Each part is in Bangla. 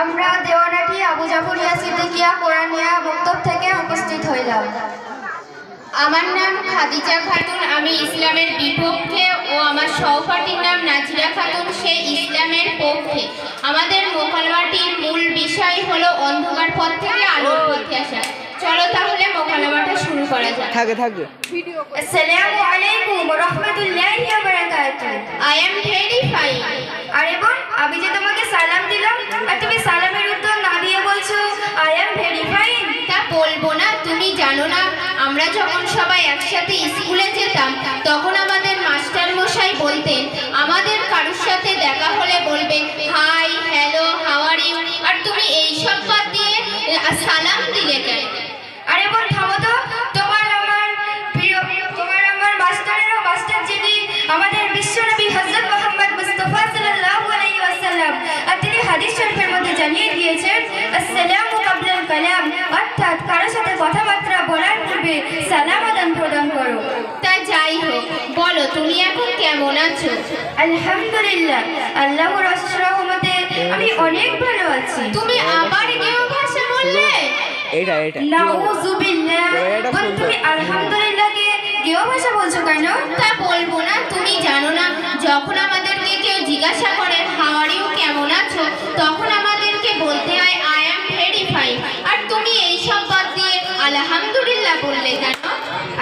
আমরা দেওয়ানাটি আবু জাফরিয়া সিদ্দিকিয়া কোরআনিয়া বক্তব থেকে উপস্থিত হইলাম। আমার নাম খাদিজা খাতুন, আমি ইসলামের বিপক্ষে ও আমার সহপাঠীর নাম নাজিরা খাতুন, সে ইসলামের পক্ষে। আমাদের মোকালমাটির মূল বিষয় হলো অন্ধকার পথ থেকে আলোর পথে আসা। চলো তাহলে মোকালমাটা থাকে থাকে। আসসালামু আলাইকুম ওয়া রাহমাতুল্লাহি ওয়া বারাকাতুহু। আই এম ভেরি ফাইন আরে বোন আমি যে তোমাকে সালাম দিলাম আর তুমি সালামের উত্তর না দিয়ে বলছো আই এম ভেরি ফাইন তা বলব না তুমি জানো না আমরা যখন সবাই একসাথে স্কুলে যেতাম তখন আমাদের মাস্টার মশাই বলতেন সালাম আদান প্রদান করো। তা যাই হোক বলো তুমি এখন কেমন আছো? আলহামদুলিল্লাহ আল্লাহর রহমতে আমি অনেক ভালো আছি। তুমি আবার কেউ ভাষা বললে? নাউজুবিল্লাহ এটা বোন, শুনতে- তুমি আলহামদুলিল্লাহকে কেউ ভাষা বলছো কেন? তা বলব না তুমি জানো না যখন আমাদেরকে কেউ জিজ্ঞাসা করে হাওয়ার ইউ কেমন আছো? তখন আমাদেরকে বলতে হয় অ্যাম আর তুমি এই সব বাদ দিয়ে আলহামদুলিল্লাহ বললে কেন?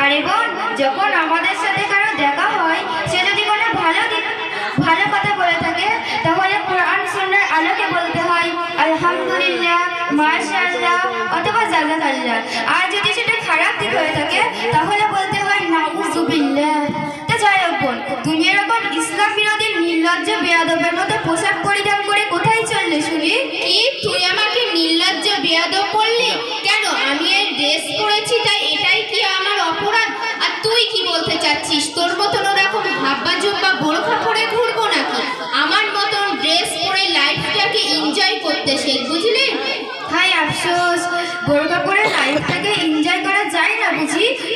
আরে বোন, যখন আমাদের সাথে কারও দেখা হয়, সে যদি কোনো ভালো দিক, ভালো কথা বলে থাকে, তাহলে কোরআন সুন্নাহর আলোকে বলতে হয়, আলহামদুলিল্লাহ, মাশাআল্লাহ, অথবা জাযাকাল্লাহ আর যদি সেটা খারাপ দিক হয়ে থাকে, তাহলে বলতে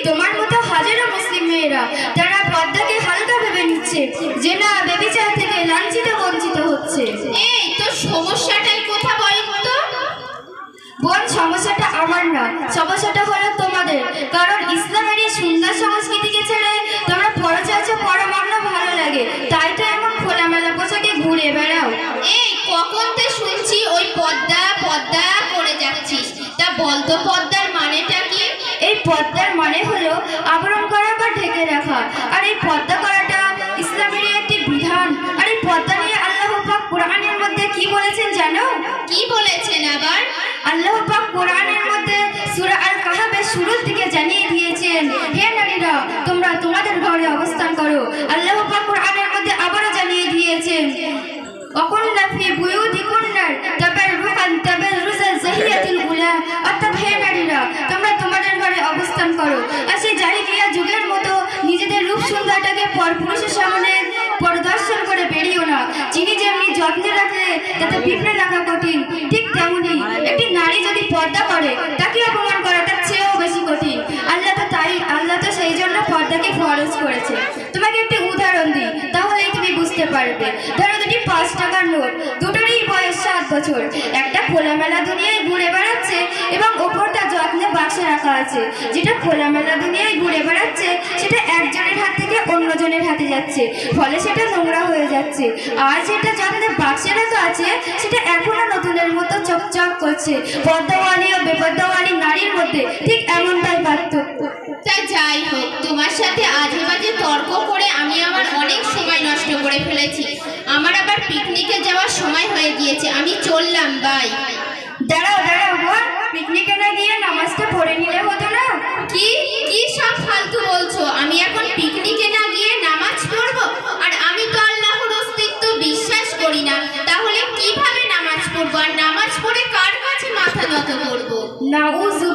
তোমার মতো হাজারো মুসলিম মেয়েরা তারা পর্দাকে হালকা ভেবে নিচ্ছে যে না বেবিচার থেকে লাঞ্ছিত বঞ্চিত হচ্ছে। এই তোর সমস্যাটাই কথা বল তো? বোন সমস্যাটা আমার না সমস্যাটা হলো তোমাদের কারণ ইসলামের এই সুন্দর সংস্কৃতিকে ছেড়ে তোমরা পরচার্য পরমান্ন ভালো লাগে। তাই তো এমন খোলামেলা পোশাকে ঘুরে বেড়াও। এই কখন তে শুনছি ওই পদ্মা পদ্মা করে যাচ্ছিস? তা বলতো পদ্মার আবরণ করা বা ঢেকে রাখা। আর এই পর্দা করাটা ইসলামের একটি বিধান। আর এই পর্দা নিয়ে আল্লাহ পাক কোরআনের মধ্যে কি বলেছেন জানো? কি বলেছেন আবার? আল্লাহ পাক কোরআনের পরপুরুষের সামনে পরিদর্শন করে বেরিও না যিনি যেমনি যত্নে রাখলে তাতে পিঁপড়ে রাখা কঠিন, ঠিক তেমনি একটি নারী যদি পর্দা করে তাকে অপমান করা তার চেয়েও বেশি কঠিন। আল্লাহ তো তাই, আল্লাহ তো সেই জন্য পর্দাকে ফরজ করেছে। তোমাকে একটি উদাহরণ দিই, তাহলেই তুমি বুঝতে পারবে। ধরো দুটি পাঁচ টাকার নোট, দুটোরই বয়স সাত বছর। একটা খোলামেলা দুনিয়ায় ঘুরে বেড়াচ্ছে আছে যেটা খোলামেলা দুনিয়ায় ঘুরে বেড়াচ্ছে সেটা একজনের হাত থেকে অন্যজনের হাতে যাচ্ছে ফলে সেটা নোংরা হয়ে যাচ্ছে। আর যেটা যত্নে বাক্সে রাখা আছে সেটা এখনও নতুনের মতো চকচক করছে। পদ্মাওয়ালি ও বেপদ্মাওয়ালি নারীর মধ্যে ঠিক এমনটাই পার্থক্য। তা যাই হোক তোমার সাথে আজে বাজে তর্ক করে আমি আমার অনেক সময় নষ্ট করে ফেলেছি। আমার আবার পিকনিকে যাওয়ার সময় হয়ে গিয়েছে আমি চললাম বাই দাঁড়াও দাঁড়াও বোন পিকনিকে না গিয়ে নামাজটা পড়ে নিলে হতো না? কি? কি সব ফালতু বলছো? আমি এখন পিকনিকে না গিয়ে নামাজ পড়ব? আর আমি তো আল্লাহর অস্তিত্ব বিশ্বাস করি না। তাহলে কীভাবে নামাজ পড়ব? আর নামাজ পড়ে কার কাছে মাথা নত করব? নাউজুবিল্লাহ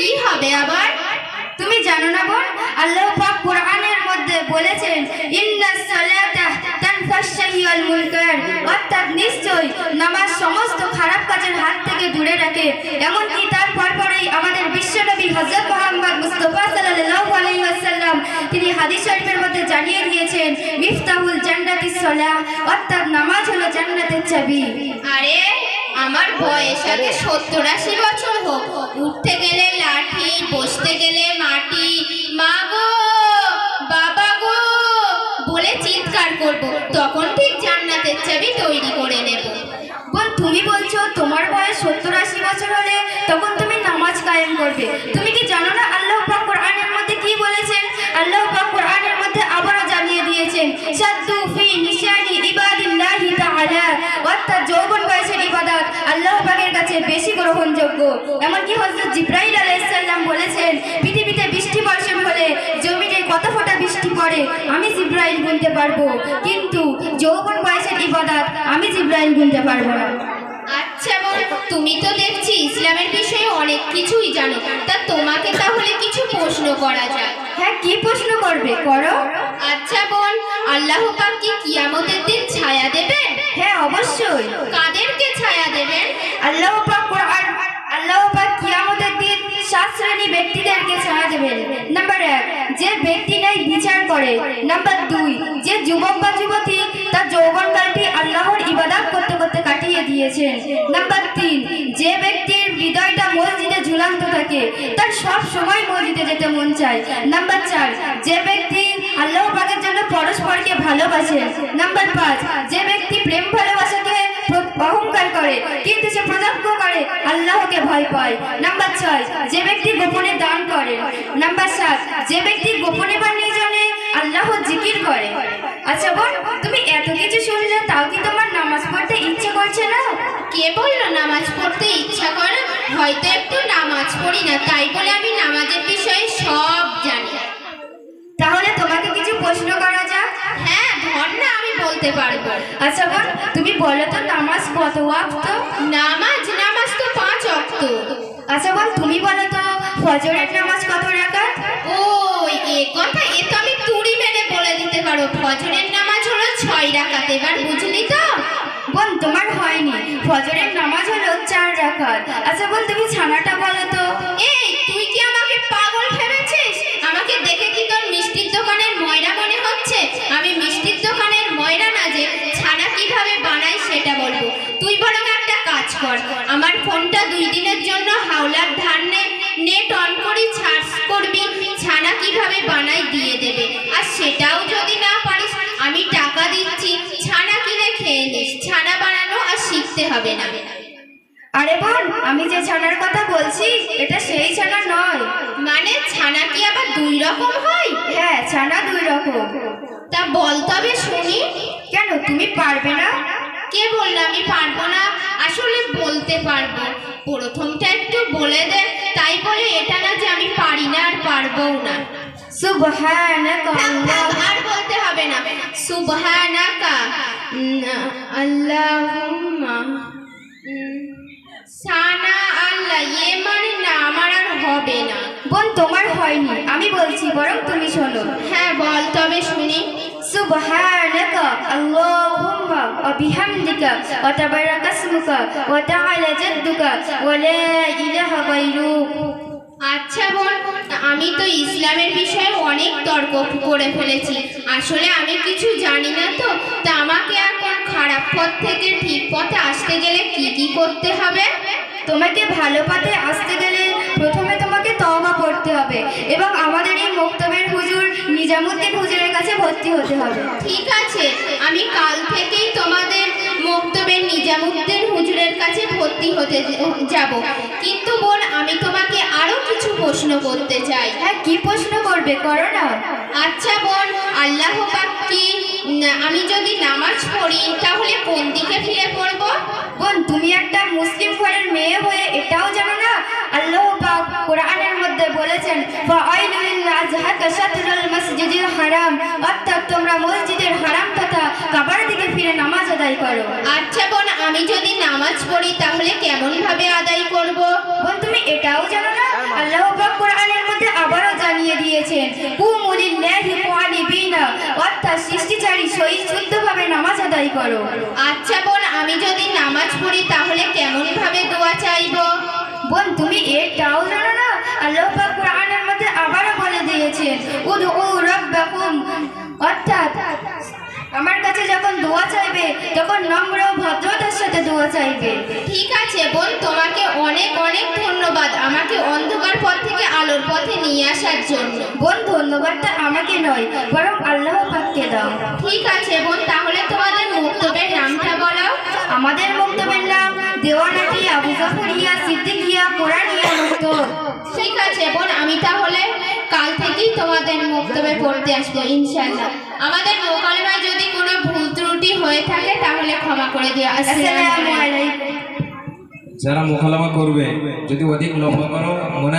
কি হবে আবার? তুমি জানো না বোন? আল্লাহ পাক কোরআনের মধ্যে বলেছেন ইন্নাস সালাতা তানফাশ শাইয়াল মুনকার। অর্থাৎ নিশ্চয় নামাজ সমস্ত খারাপ কাজের হাত থেকে দূরে রাখে। এমনকি তার পরপরেই আমাদের বিশ্বনবী হযরত মুহাম্মদ মুস্তাফা সাল্লাল্লাহু আলাইহি ওয়াসাল্লাম তিনি হাদিস শরীফের মধ্যে জানিয়ে দিয়েছেন, মিফতাহুল জান্নাতিস সালাহ। অর্থাৎ নামাজ হলো জান্নাতের চাবি। আরে, আমার বয়স আগে সত্তর আশি বছর হোক, উঠতে গেলে বসতে গেলে মাটি। মা গো, বাবা গো, বলে চিৎকার করব। তখন ঠিক জান্নাতের চাবি তৈরি করে নেব। বল, তুমি বলছো তোমার পাকের কাছে বেশি গ্রহণযোগ্য। এমনকি হযরত জিব্রাইল আলাইহিস সালাম বলেছেন, পৃথিবীতে বৃষ্টি বর্ষণ হলে জমিতে কত ফোঁটা বৃষ্টি পড়ে, আমি জিব্রাহিল গুনতে পারব। কিন্তু যৌবন বয়সের ইবাদত আমি জিব্রাহিল গুনতে পারব না। আচ্ছা বোন তুমি তো দেখছি ইসলামের বিষয়ে অনেক কিছুই জানো। তা তোমাকে তাহলে কিছু প্রশ্ন করা যায় হ্যাঁ কি প্রশ্ন করবে? করো। আচ্ছা বোন আল্লাহ পাক কি কিয়ামতের দিন ছায়া দেবেন? হ্যাঁ অবশ্যই। কাদেরকে ছায়া দেবেন? আল্লাহ পাক কোরআন আল্লাহ পাক কিয়ামতের দিন সাত শ্রেণি ব্যক্তিদেরকে ছায়া দেবেন। নাম্বার এক যে ব্যক্তি নাই বিচার করে। নাম্বার দুই যে যুবক বা যুবতী তার যৌবনকালটি আল্লাহর ইবাদত করতে দিয়েছেন। নাম্বার তিন, যে ব্যক্তির হৃদয়টা মসজিদে ঝুলান্ত থাকে, তার সব সময় মসজিদে যেতে মন চায়। নাম্বার চার, যে ব্যক্তি আল্লাহ পাকের জন্য পরস্পরকে ভালোবাসে। নাম্বার পাঁচ, যে ব্যক্তি প্রেম ভালোবাসাকে অহংকার করে, কিন্তু সে প্রজজ্ঞ করে, আল্লাহকে ভয় পায়। নাম্বার ছয়, যে ব্যক্তি গোপনে দান করে। নাম্বার সাত, যে ব্যক্তি গোপনে বা নির্জনে আল্লাহ জিকির করে। আচ্ছা বোন তুমি এত কিছু শুনলে তাও কি তোমার নামাজ পড়তে ইচ্ছে করছে না? কে বলল নামাজ পড়তে ইচ্ছা করে? হয়তো একটু নামাজ পড়ি না তাই বলে আমি নামাজের বিষয়ে সব জানি। তাহলে তোমাকে কিছু প্রশ্ন করা যাক? হ্যাঁ ধর না আমি বলতে পারব। আচ্ছা বোন তুমি বলো তো নামাজ কত ওয়াক্ত? নামাজ নামাজ তো পাঁচ অক্ত আচ্ছা বোন তুমি বলো তো ফজরের নামাজ কত রাকাত? ও এ কথা এ তো ফজরের নামাজ হলো চার রাকাত। আচ্ছা বল তুমি ছানাটা বলো তো। এই, তুই কি আমাকে পাগল ভেবেছিস? আমাকে দেখে কি তোর মিষ্টির দোকানের ময়রা মনে হচ্ছে? আমি মিষ্টির দোকানের ময়রা না যে ছানা কীভাবে বানাই সেটা বলব। তুই বরং একটা কাজ কর। আমার ফোনটা দুই দিনের জন্য হাওলার ধান নে- নেট অন করি সার্চ করবি, ছানা কীভাবে বানাই দিয়ে দেবে। আর সেটাও যদি না হবে না। আরে বোন আমি যে ছানার কথা বলছি এটা সেই ছানা নয়। মানে ছানা কি আবার দুই রকম হয়? হ্যাঁ ছানা দুই রকম। তা বল তবে শুনি। কেন তুমি পারবে না? কে বলল আমি পারব না? আসলে বলতে পারব। প্রথমটা একটু বলে দে তাই বলে এটা না যে আমি পারি না আর পারব না। সুবহানাকা আর বলতে হবে না। সুবহানাকা আল্লাহুম্মা সানা আল্লাহ এ মানে না আমার আর হবে না। বোন তোমার হয়নি। আমি বলছি বরং তুমি শোনো। হ্যাঁ বল তবে শুনি। সুবহানাকা আল্লাহুম্মা ওয়া বিহামদিকা ওয়া তাবারাকা ইসমুকা ওয়া তাআলা জাদ্দুকা ওয়া লা ইলাহা গায়রুক। আচ্ছা বোন আমি তো ইসলামের বিষয়ে অনেক তর্ক করে ফেলেছি। আসলে আমি কিছু জানি না তো তা আমাকে এখন খারাপ পথ থেকে ঠিক পথে আসতে গেলে কি কি করতে হবে? তোমাকে ভালো পথে আসতে গেলে প্রথমে তোমাকে তওবা করতে হবে এবং আমাদের এই মুক্তবের হুজুর নিজামুদ্দিন হুজুরের কাছে ভর্তি হতে হবে। ঠিক আছে আমি কাল থেকেই তোমাদের মক্তবের নিজামুদ্দিন হুজুরের কাছে ভর্তি হতে যাব। কিন্তু বোন আমি তোমাকে আরও কিছু প্রশ্ন করতে চাই। হ্যাঁ কি প্রশ্ন করবে? করো না। আচ্ছা বোন আল্লাহ পাক কি আমি যদি নামাজ পড়ি শাতরুল হারাম। অর্থাৎ তোমরা মসজিদের হারাম তথা কাবার দিকে ফিরে নামাজ আদায় করো। আচ্ছা বোন আমি যদি নামাজ পড়ি তাহলে কেমন ভাবে আদায় করব? বোন তুমি এটাও জানো না? আল্লাহ পাক কোরআনের মধ্যে আবারও জানিয়ে দিয়েছেন কুমুলিল্লাহি কানিবিনা অর্থাৎ সৃষ্টিচারী সহি শুদ্ধভাবে নামাজ আদায় করো। আচ্ছা বোন আমি যদি নামাজ পড়ি তাহলে কেমন ভাবে দোয়া চাইব? বোন তুমি এটাও জানো না? আল্লাহ পাক অর্থাৎ আমার কাছে যখন দোয়া চাইবে তখন নম্র ভদ্রতার সাথে দোয়া চাইবে। ঠিক আছে বোন তোমাকে অনেক অনেক ধন্যবাদ আমাকে অন্ধকার পথ থেকে আলোর পথে নিয়ে আসার জন্য। বোন ধন্যবাদটা আমাকে নয় বরং আল্লাহ পাককে দাও। ঠিক আছে বোন তাহলে তোমাদের মুক্তবের নামটা বলো। আমাদের বক্তব্যের নাম দেওয়ানাটি আবু জাফরিয়া সিদ্দিকিয়া কোরআনিয়া মুক্ত ঠিক আছে বোন আমি তাহলে কাল থেকেই তোমাদের মুক্তবে পড়তে আসব ইনশাল্লাহ আমাদের মোকালমায় যদি কোনো ভুল ত্রুটি হয়ে থাকে তাহলে ক্ষমা করে দিও। আসসালামু আলাইকুম। যারা মোকালামা করবে যদি অধিক লম্বা করো মনে